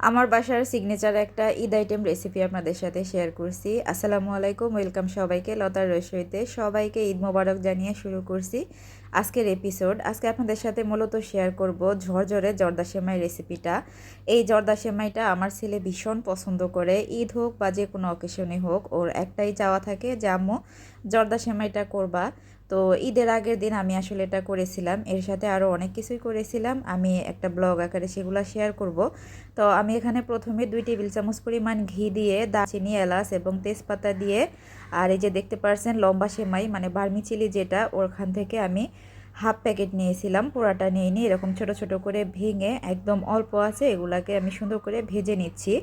আমার বাসার সিগনেচার একটা ঈদ আইটেম রেসিপি আপনাদের সাথে শেয়ার করছি। আসসালামু আলাইকুম ওয়েলকাম সবাইকে। লতার রসইতে সবাইকে ঈদ মোবারক জানিয়ে শুরু করছি। আজকের এপিসোড আজকে আপনাদের সাথে মূলত শেয়ার করব ঝরঝরে জর্দা সেমাই রেসিপিটা এই জর্দা সেমাইটা আমার ছেলে ভীষণ পছন্দ করে। ঈদ হোক বা যে কোনো অকেশনে হোক, ওর একটাই চাওয়া থাকে যে, আম্মু, জর্দা সেমাইটা করবা। তো ঈদের আগের দিন আমি আসলে এটা করেছিলাম। এর সাথে আরও অনেক কিছুই করেছিলাম। আমি একটা ব্লগ আকারে সেগুলো শেয়ার করব। তো আমি এখানে প্রথমে দুই টেবিল চামচ পরিমাণ ঘি দিয়ে দারচিনি, এলাচ এবং তেজপাতা দিয়ে আর এই যে দেখতে পারছেন লম্বা সেমাই মানে বার্মি চিলি যেটা, ওখান থেকে আমি হাফ প্যাকেট নিয়েছিলাম, পুরাটা নিয়ে নিই এরকম ছোট ছোট করে ভেঙে একদম অল্প আছে, এগুলাকে আমি সুন্দর করে ভেজে নিচ্ছি।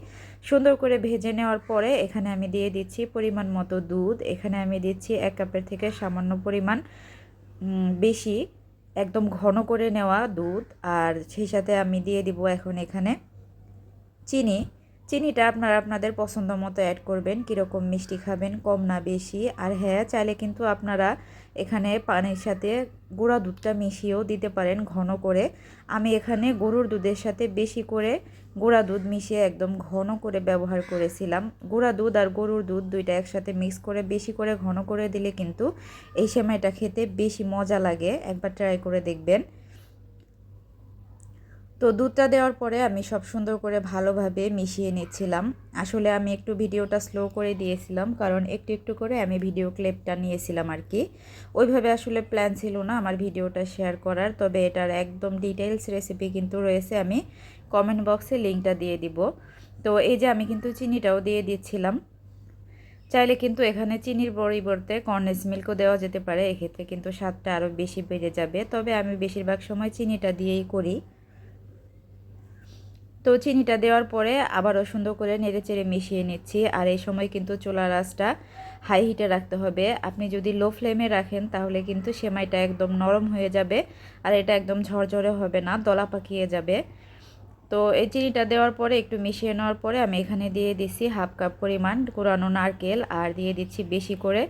সুন্দর করে ভেজে নেওয়ার পরে এখানে আমি দিয়ে দিচ্ছি পরিমাণ মতো দুধ, এখানে আমি দিচ্ছি এক কাপের থেকে সামান্য পরিমাণ বেশি, একদম ঘন করে নেওয়া দুধ, আর সেই সাথে আমি দিয়ে দিব এখন এখানে চিনি। চিনিটা আপনারা আপনাদের পছন্দ মতো অ্যাড করবেন, কীরকম মিষ্টি খাবেন, কম না বেশি। আর হ্যাঁ চাইলে কিন্তু আপনারা এখানে পানির সাথে গুঁড়া দুধটা মিশিয়েও দিতে পারেন ঘন করে। আমি এখানে গরুর দুধের সাথে বেশি করে গুঁড়া দুধ মিশিয়ে একদম ঘন করে ব্যবহার করেছিলাম। গুঁড়া দুধ আর গরুর দুধ দুইটা একসাথে মিক্স করে বেশি করে ঘন করে দিলে কিন্তু এই সময়টা খেতে বেশি মজা লাগে। একবার ট্রাই করে দেখবেন। তো দুধটা দেওয়ার পরে আমি সব সুন্দর করে ভালোভাবে মিশিয়ে নিচ্ছিলাম। আসলে আমি একটু ভিডিওটা স্লো করে দিয়েছিলাম, কারণ একটু একটু করে আমি ভিডিও ক্লিপটা নিয়েছিলাম আর কি। ওইভাবে আসলে প্ল্যান ছিল না আমার ভিডিওটা শেয়ার করার, তবে এটার একদম ডিটেলস রেসিপি কিন্তু রয়েছে, আমি কমেন্ট বক্সে লিঙ্কটা দিয়ে দিব। তো এই যে আমি কিন্তু চিনিটাও দিয়ে দিচ্ছিলাম। চাইলে কিন্তু এখানে চিনির পরিবর্তে কর্নেস মিল্কও দেওয়া যেতে পারে, এক্ষেত্রে কিন্তু স্বাদটা আরও বেশি বেড়ে যাবে। তবে আমি বেশিরভাগ সময় চিনিটা দিয়েই করি। তো চিনিটা দেওয়ার পরে আবারও সুন্দর করে নেড়ে চেড়ে মিশিয়ে নিচ্ছি। আর এই সময় কিন্তু চোলা আঁচটা হাই হিটে রাখতে হবে। আপনি যদি লো ফ্লেমে রাখেন তাহলে কিন্তু সেমাইটা একদম নরম হয়ে যাবে আর এটা একদম ঝরঝরে হবে না, দলা পাকিয়ে যাবে। তো এই চিনিটা দেওয়ার পরে একটু মিশিয়ে নেওয়ার পরে আমি এখানে দিয়ে দিচ্ছি হাফ কাপ পরিমাণ কুরানো নারকেল আর দিয়ে দিচ্ছি বেশি করে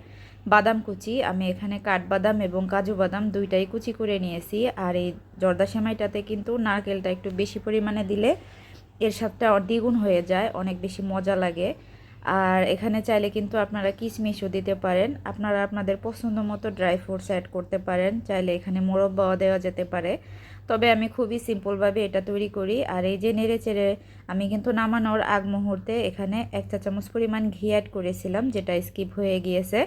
বাদাম কুচি। আমি এখানে কাঠবাদাম এবং কাজু বাদাম দুইটাই কুচি করে নিয়েছি। আর এই জর্দা সেমাইটাতে কিন্তু নারকেলটা একটু বেশি পরিমাণে দিলে এর স্বাদটা দ্বিগুণ হয়ে যায়, অনেক বেশি মজা লাগে। আর এখানে চাইলে কিন্তু আপনারা কিশমিশও দিতে পারেন। আপনারা আপনাদের পছন্দ মতো ড্রাই ফ্রুটস অ্যাড করতে পারেন। চাইলে এখানে মোরব্বাও দেওয়া যেতে পারে। তবে আমি খুবই সিম্পলভাবে এটা তৈরি করি। আর এই যে নেড়ে চেড়ে আমি কিন্তু নামানোর আগ মুহূর্তে এখানে এক চা চামচ পরিমাণ ঘি অ্যাড করেছিলাম, যেটা স্কিপ হয়ে গিয়েছে।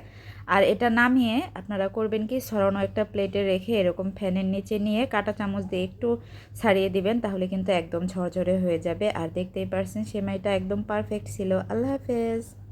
আর এটা নামিয়ে আপনারা করবেন কি সরানো একটা প্লেটে রেখে এরকম ফ্যানের নিচে নিয়ে কাটা চামচ দিয়ে একটু ছাড়িয়ে দিবেন, তাহলে কিন্তু একদম ঝরঝরে হয়ে যাবে। আর দেখতেই পারছেন, সেমাইটা একদম পারফেক্ট ছিল। আল্লাহ হাফেজ।